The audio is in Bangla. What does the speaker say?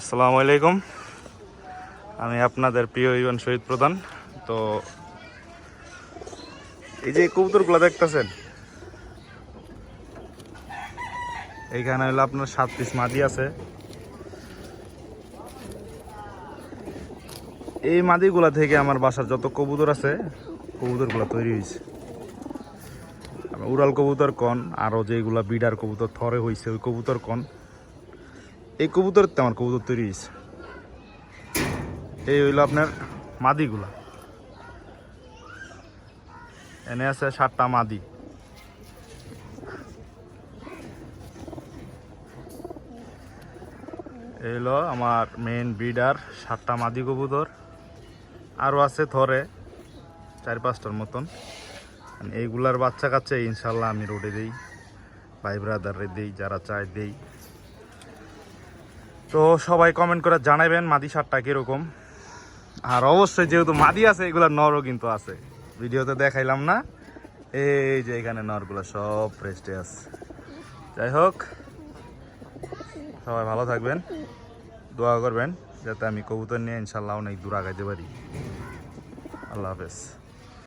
আসসালামু আলাইকুম। আমি আপনাদের প্রিয় ইভান শহীদ প্রধান। তো এই যে কবুতরগুলো দেখতেছেন? এইখানে হলো আপনার সাত পিস মাদি আছে। এই মাদিগুলা থেকে আমার বাসার যত কবুতর আছে, কবুতরগুলো তৈরি হয়েছে। উড়াল কবুতর কন আরও যেগুলা বিডার কবুতর থরে হয়েছে ওই কবুতর কন। এই কবুতর তো আমার কবুতর তৈরি হয়েছে। এই হইল আপনার মাদিগুলা। এনে আছে সাতটা মাদি। এই হলো আমার মেইন ব্রিডার সাতটা মাদি কবুতর। আরও আছে থরে, চার পাঁচটার মতন। এইগুলার বাচ্চা কাচ্চা ইনশাল্লাহ আমি রোডে দিই ভাই ব্রাদারে দিই, যারা চায় দেই। তো সবাই কমেন্ট করে জানাবেন মাদি সারটা কীরকম। আর অবশ্যই যেহেতু মাদি আছে, এগুলো নরও কিন্তু আছে। ভিডিওতে দেখাইলাম না। এই যে এখানে নরগুলো সব রেস্টে আছে। যাই হোক, সবাই ভালো থাকবেন, দোয়া করবেন, যাতে আমি কবুতর নিয়ে ইনশাল্লাহ অনেক দূর আগাইতে পারি। আল্লাহ হাফেজ।